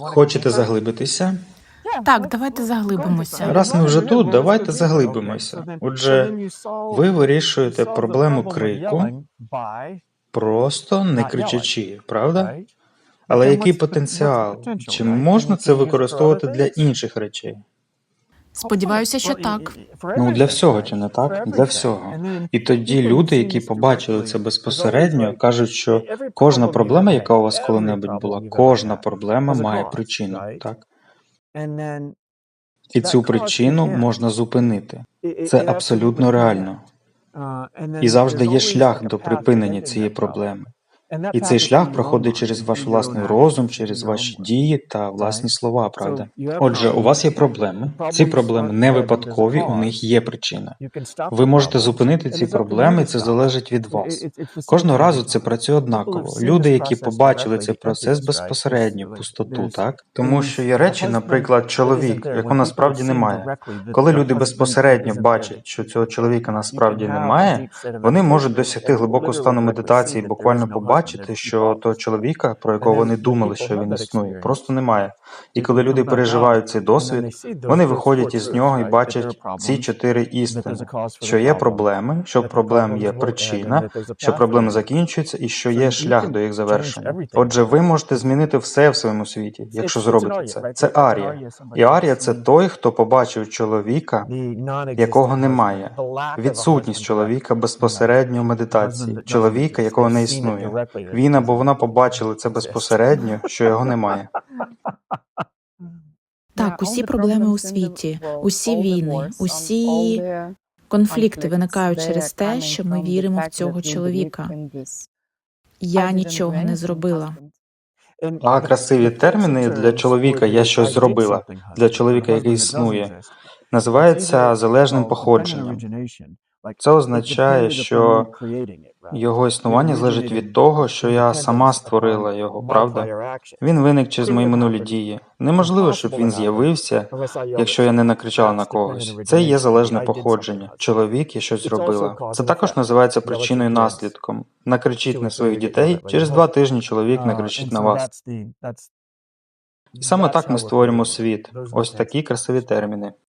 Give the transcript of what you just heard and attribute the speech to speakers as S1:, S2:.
S1: Хочете заглибитися?
S2: Так, давайте заглибимося.
S1: Раз ми вже тут, давайте заглибимося. Отже, ви вирішуєте проблему крику, просто не кричачи, правда? Але який потенціал? Чи можна це використовувати для інших речей?
S2: Сподіваюся, що так.
S1: Ну, для всього, чи не так? Для всього. І тоді люди, які побачили це безпосередньо, кажуть, що кожна проблема, яка у вас коли-небудь була, кожна проблема має причину, так? І цю причину можна зупинити. Це абсолютно реально. І завжди є шлях до припинення цієї проблеми. І цей шлях проходить через ваш власний розум, через ваші дії та власні слова, правда? Отже, у вас є проблеми. Ці проблеми не випадкові, у них є причина. Ви можете зупинити ці проблеми, і це залежить від вас. Кожного разу це працює однаково. Люди, які побачили цей процес безпосередньо, пустоту, так? Тому що є речі, наприклад, чоловік, якого насправді немає. Коли люди безпосередньо бачать, що цього чоловіка насправді немає, вони можуть досягти глибокого стану медитації, буквально побачити, що того чоловіка, про якого вони думали, що він існує, просто немає. І коли люди переживають цей досвід, вони виходять із нього і бачать ці чотири істини: що є проблеми, що проблем є причина, що проблеми закінчуються, і що є шлях до їх завершення. Отже, ви можете змінити все в своєму світі, якщо зробите це. Це Арія. І Арія це той, хто побачив чоловіка, якого немає. Відсутність чоловіка безпосередньо в медитації, чоловіка, якого не існує. Він або вона побачили це безпосередньо, що його немає.
S2: Так, усі проблеми у світі, усі війни, усі конфлікти виникають через те, що ми віримо в цього чоловіка. Я нічого не зробила.
S1: А красиві терміни для чоловіка я щось зробила. Для чоловіка, який існує, називається залежним походженням. Це означає, що його існування залежить від того, що я сама створила його, правда? Він виник через мої минулі дії. Неможливо, щоб він з'явився, якщо я не накричала на когось. Це є залежне походження. Чоловік я щось зробила. Це також називається причиною наслідком. Накричіть на своїх дітей. Через два тижні чоловік накричить на вас. І саме так ми створюємо світ. Ось такі красиві терміни.